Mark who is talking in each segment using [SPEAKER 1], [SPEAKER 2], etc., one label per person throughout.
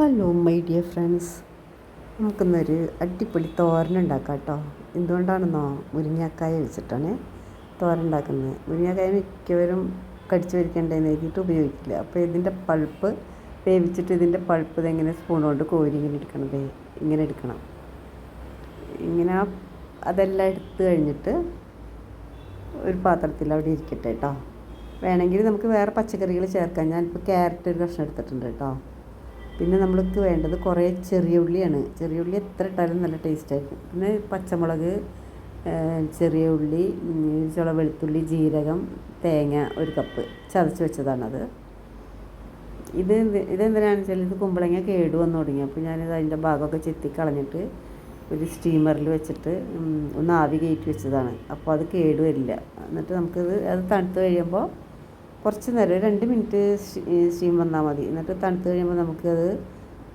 [SPEAKER 1] Hello my dear friends നമുക്കിന്നൊരു അടിപൊളി തോരൻ ഉണ്ടാക്കാം കേട്ടോ. എന്തുകൊണ്ടാണെന്നോ മുരിങ്ങാക്കായ വെച്ചിട്ടാണ് തോരൻ ഉണ്ടാക്കുന്നത്. മുരിങ്ങാക്കായ മിക്കവരും കടിച്ചു വരിക്കേണ്ടതെന്ന് എഴുതിയിട്ട് ഉപയോഗിക്കില്ല. അപ്പോൾ ഇതിന്റെ പൾപ്പ് വേവിച്ചിട്ട് ഇതിന്റെ പൾപ്പ് ഇതെങ്ങനെ സ്പൂൺ കൊണ്ട് കോരി ഇങ്ങനെ എടുക്കണത് ഇങ്ങനെ എടുക്കണം. ഇങ്ങനെ അതെല്ലാം എടുത്ത് കഴിഞ്ഞിട്ട് ഒരു പാത്രത്തിൽ അവിടെ ഇരിക്കട്ടെ കേട്ടോ. വേണമെങ്കിൽ നമുക്ക് വേറെ പച്ചക്കറികൾ ചേർക്കാം. ഞാനിപ്പോൾ ക്യാരറ്റ് ഒരു കഷ്ണം എടുത്തിട്ടുണ്ട് കേട്ടോ. പിന്നെ നമ്മൾക്ക് വേണ്ടത് കുറേ ചെറിയ ഉള്ളിയാണ്. ചെറിയ ഉള്ളി എത്ര ഇട്ടാലും നല്ല ടേസ്റ്റ് ആയിരിക്കും. പിന്നെ പച്ചമുളക് ചെറിയ ഉള്ളി ചുള വെളുത്തുള്ളി ജീരകം തേങ്ങ ഒരു കപ്പ് ചതച്ച് വെച്ചതാണത്. ഇത് ഇതെന്തിനാണെന്ന് വെച്ചാൽ ഇത് കുമ്പളങ്ങ കേടു വന്നു തുടങ്ങി. അപ്പോൾ ഞാനിത് അതിന്റെ ഭാഗമൊക്കെ ചെത്തി കളഞ്ഞിട്ട് ഒരു സ്റ്റീമറിൽ വെച്ചിട്ട് ഒന്ന് ആവി കയറ്റി വെച്ചതാണ്. അപ്പോൾ അത് കേടുവരില്ല എന്നിട്ട് നമുക്കിത് അത് തണുത്ത് കഴിയുമ്പോൾ കുറച്ച് നേരം ഒരു രണ്ട് മിനിറ്റ് സ്റ്റീം വന്നാൽ മതി. എന്നിട്ട് തണുത്ത് കഴിയുമ്പോൾ നമുക്കത്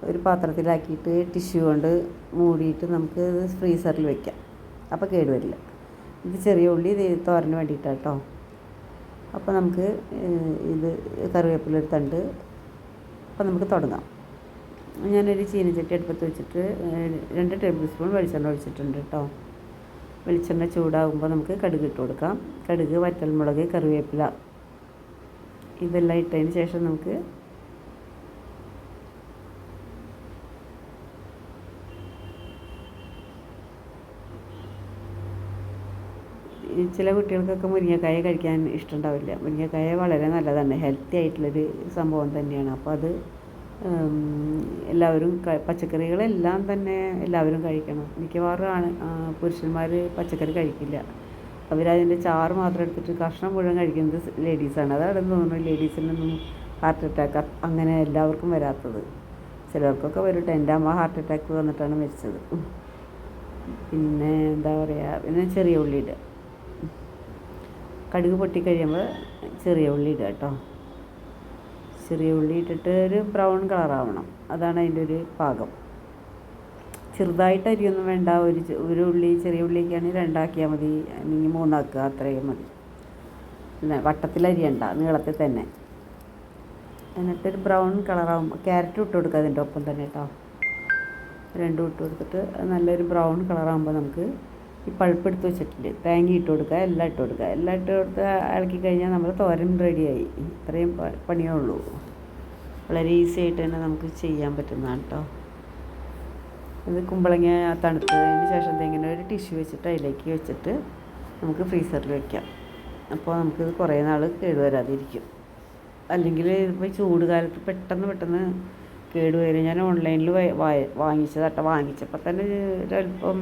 [SPEAKER 1] ഒരു പാത്രത്തിലാക്കിയിട്ട് ടിഷ്യൂ കൊണ്ട് മൂടിയിട്ട് നമുക്ക് ഫ്രീസറിൽ വെക്കാം. അപ്പോൾ കേടുവരില്ല ഇത് ചെറിയ ഉള്ളി തോരന് വേണ്ടിയിട്ടാണ് കേട്ടോ അപ്പോൾ നമുക്ക് ഇത് കറിവേപ്പില ഒരു തണ്ട് അപ്പോൾ നമുക്ക് തുടങ്ങാം. ഞാനൊരു ചീനച്ചട്ടി അടുപ്പത്ത് വെച്ചിട്ട് രണ്ട് ടേബിൾ സ്പൂൺ വെളിച്ചെണ്ണ ഒഴിച്ചിട്ടുണ്ട് കേട്ടോ വെളിച്ചെണ്ണ ചൂടാകുമ്പോൾ നമുക്ക് കടുക് ഇട്ട് കൊടുക്കാം. കടുക് വറ്റൽമുളക് കറിവേപ്പില ഇതെല്ലാം ഇട്ടതിന് ശേഷം നമുക്ക് ചില കുട്ടികൾക്കൊക്കെ മുരിങ്ങക്കായ കഴിക്കാൻ ഇഷ്ടമുണ്ടാവില്ല. മുരിങ്ങക്കായ വളരെ നല്ലതാണ്. ഹെൽത്തി ആയിട്ടുള്ളൊരു സംഭവം തന്നെയാണ്. അപ്പോൾ അത് എല്ലാവരും പച്ചക്കറികളെല്ലാം തന്നെ എല്ലാവരും കഴിക്കണം. മിക്കവാറും ആണ് പുരുഷന്മാർ പച്ചക്കറി കഴിക്കില്ല. അവരതിന്റെ ചാറ് മാത്രം എടുത്തിട്ട് കഷ്ണം മുഴുവൻ കഴിക്കുന്നത് ലേഡീസാണ് അതാണ് തോന്നുന്നു ലേഡീസിനൊന്നും ഹാർട്ട് അറ്റാക്ക് അങ്ങനെ എല്ലാവർക്കും വരാത്തത്. ചിലർക്കൊക്കെ വരും. എന്റെ അമ്മ ഹാർട്ട് അറ്റാക്ക് വന്നിട്ടാണ് മരിച്ചത്. പിന്നെ എന്താ പറയുക പിന്നെ ചെറിയ ഉള്ളി ഇടുക. കടുക് പൊട്ടിക്കഴിയുമ്പോൾ ചെറിയ ഉള്ളി ഇടുക കേട്ടോ. ചെറിയ ഉള്ളി ഇട്ടിട്ട് ഒരു ബ്രൗൺ കളറാവണം അതാണ് അതിന്റെ ഒരു പാകം. ചെറുതായിട്ട് അരിയൊന്നും വേണ്ട. ഒരു ഒരു ഉള്ളി ചെറിയ ഉള്ളിയൊക്കെയാണെങ്കിൽ രണ്ടാക്കിയാൽ മതി. അല്ലെങ്കിൽ മൂന്നാക്കുക അത്രയും മതി. വട്ടത്തിൽ അരിയണ്ട നീളത്തിൽ തന്നെ. എന്നിട്ടൊരു ബ്രൗൺ കളറാകുമ്പോൾ ക്യാരറ്റ് ഇട്ട് കൊടുക്കുക അതിന്റെ ഒപ്പം തന്നെ കേട്ടോ. രണ്ടും ഇട്ട് കൊടുത്തിട്ട് നല്ലൊരു ബ്രൗൺ കളറാകുമ്പോൾ നമുക്ക് ഈ പഴുപ്പ് എടുത്ത് വെച്ചിട്ടില്ലേ തേങ്ങ ഇട്ട് കൊടുക്കുക എല്ലാം ഇട്ട് കൊടുക്കുക. എല്ലാം ഇട്ട് കൊടുത്ത് ഇളക്കി കഴിഞ്ഞാൽ നമ്മൾ തോരൻ റെഡിയായി. ഇത്രയും പണിയേ ഉള്ളൂ. വളരെ ഈസി ആയിട്ട് തന്നെ നമുക്ക് ചെയ്യാൻ പറ്റുന്നതാണ് കേട്ടോ. ഇത് കുമ്പളങ്ങ തണുത്തതിന് ശേഷം ഇങ്ങനെ ഒരു ടിഷ്യൂ വെച്ചിട്ട് അതിലേക്ക് വെച്ചിട്ട് നമുക്ക് ഫ്രീസറിൽ വെക്കാം. അപ്പോൾ നമുക്കിത് കുറേ നാൾ കേടുവരാതിരിക്കും അല്ലെങ്കിൽ ഇപ്പോൾ ചൂട് കാലത്ത് പെട്ടെന്ന് പെട്ടെന്ന് കേടുവരും ഞാൻ ഓൺലൈനിൽ വാങ്ങിച്ചതാട്ടോ വാങ്ങിച്ചപ്പോൾ തന്നെ ഒരല്പം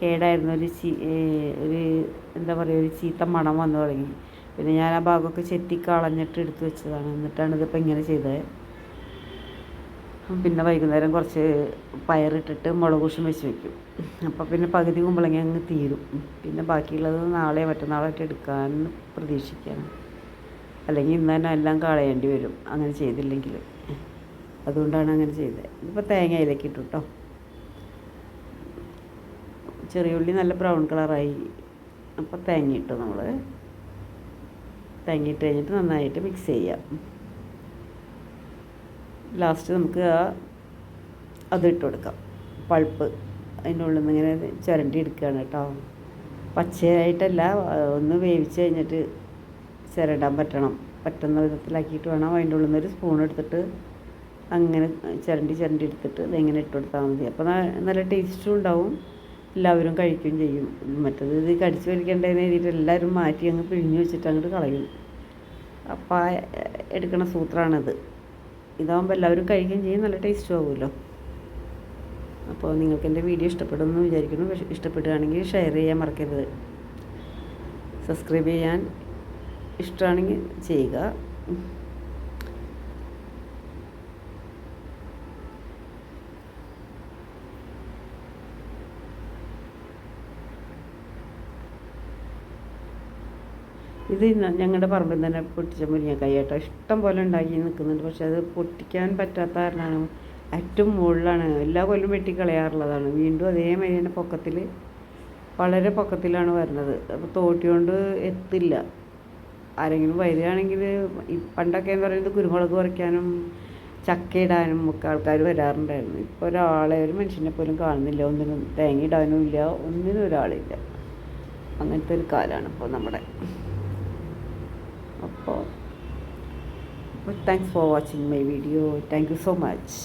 [SPEAKER 1] കേടായിരുന്നു. ഒരു ചീ ഒരു എന്താ പറയുക ഒരു ചീത്ത മണം വന്നു തുടങ്ങി. പിന്നെ ഞാൻ ആ ഭാഗമൊക്കെ ചെത്തി കളഞ്ഞിട്ട് എടുത്തു വെച്ചതാണ്. എന്നിട്ടാണ് ഇതിപ്പോൾ ഇങ്ങനെ ചെയ്തത്. പിന്നെ വൈകുന്നേരം കുറച്ച് പയറിട്ടിട്ട് മുളക് കുശം വെച്ച് വെക്കും. അപ്പോൾ പിന്നെ പകുതി കുമ്പളങ്ങ അങ്ങ് തീരും. പിന്നെ ബാക്കിയുള്ളത് നാളെ മറ്റന്നാളായിട്ട് എടുക്കാൻ പ്രതീക്ഷിക്കാം അല്ലെങ്കിൽ ഇന്ന് തന്നെ എല്ലാം കളയേണ്ടി വരും. അങ്ങനെ ചെയ്തില്ലെങ്കിൽ. അതുകൊണ്ടാണ് അങ്ങനെ ചെയ്തത് ഇപ്പോൾ തേങ്ങയിലേക്ക് ഇട്ടു കേട്ടോ ചെറിയ ഉള്ളി നല്ല ബ്രൗൺ കളറായി. അപ്പോൾ തേങ്ങ ഇട്ടു നമ്മൾ തേങ്ങ ഇട്ട് കഴിഞ്ഞിട്ട് നന്നായിട്ട് മിക്സ് ചെയ്യാം. ലാസ്റ്റ് നമുക്ക് ആ അതിട്ട് കൊടുക്കാം. പൾപ്പ് അതിന്റെ ഉള്ളിൽ നിന്ന് ഇങ്ങനെ ചുരണ്ടി എടുക്കുകയാണ് കേട്ടോ. പച്ചയായിട്ടല്ല ഒന്ന് വേവിച്ച് കഴിഞ്ഞിട്ട് ചിരണ്ടാൻ പറ്റണം. പറ്റുന്ന വിധത്തിലാക്കിയിട്ട് വേണം അതിന്റെ ഉള്ളിൽ നിന്ന് ഒരു സ്പൂൺ എടുത്തിട്ട് അങ്ങനെ ചിരണ്ടി ചിരണ്ടി എടുത്തിട്ട് ഇതിങ്ങനെ ഇട്ട് കൊടുത്താൽ മതി. അപ്പോൾ നല്ല ടേസ്റ്റും ഉണ്ടാവും. എല്ലാവരും കഴിക്കുകയും ചെയ്യും. മറ്റത് ഇത് കടിച്ചു വലിക്കേണ്ടതിന് എഴുതിയിട്ട് എല്ലാവരും മാറ്റി അങ്ങ് പിഴിഞ്ഞ് വെച്ചിട്ട് അങ്ങോട്ട് കളയും. അപ്പം എടുക്കണ സൂത്രമാണിത് ഇതാകുമ്പോൾ എല്ലാവരും കഴിക്കുകയും ചെയ്യും നല്ല ടേസ്റ്റും ആവുമല്ലോ. അപ്പോൾ നിങ്ങൾക്ക് എന്റെ വീഡിയോ ഇഷ്ടപ്പെടുമെന്ന് വിചാരിക്കുന്നു. ഇഷ്ടപ്പെടുകയാണെങ്കിൽ ഷെയർ ചെയ്യാൻ മറക്കരുത്. സബ്സ്ക്രൈബ് ചെയ്യാൻ ഇഷ്ടമാണെങ്കിൽ ചെയ്യുക. ഇത് ഞങ്ങളുടെ പറമ്പിൽ തന്നെ പൊട്ടിച്ച മുരിങ്ങക്കായിട്ട്. ഇഷ്ടം പോലെ ഉണ്ടാക്കി നിൽക്കുന്നുണ്ട് പക്ഷെ അത് പൊട്ടിക്കാൻ പറ്റാത്ത കാരണമാണ് ഏറ്റവും മുകളിലാണ്. എല്ലാ വെട്ടി വെട്ടിക്കളയാറുള്ളതാണ് വീണ്ടും അതേമാതിരി തന്നെ പൊക്കത്തിൽ വളരെ പൊക്കത്തിലാണ് വരുന്നത്. അപ്പോൾ തോട്ടി കൊണ്ട് എത്തില്ല. ആരെങ്കിലും വരികയാണെങ്കിൽ പണ്ടൊക്കെ എന്ന് പറയുന്നത് കുരുമുളക് പറിക്കാനും ചക്കയിടാനും ഒക്കെ ആൾക്കാർ വരാറുണ്ടായിരുന്നു. ഇപ്പോൾ ഒരാളെ ഒരു മനുഷ്യനെ പോലും കാണുന്നില്ല. ഒന്നിനും തേങ്ങ ഇടാനും ഇല്ല. ഒന്നിനും ഒരാളില്ല. അങ്ങനത്തെ ഒരു കാലമാണ് ഇപ്പോൾ നമ്മുടെ അപ്പോൾ thanks for watching my video thank you so much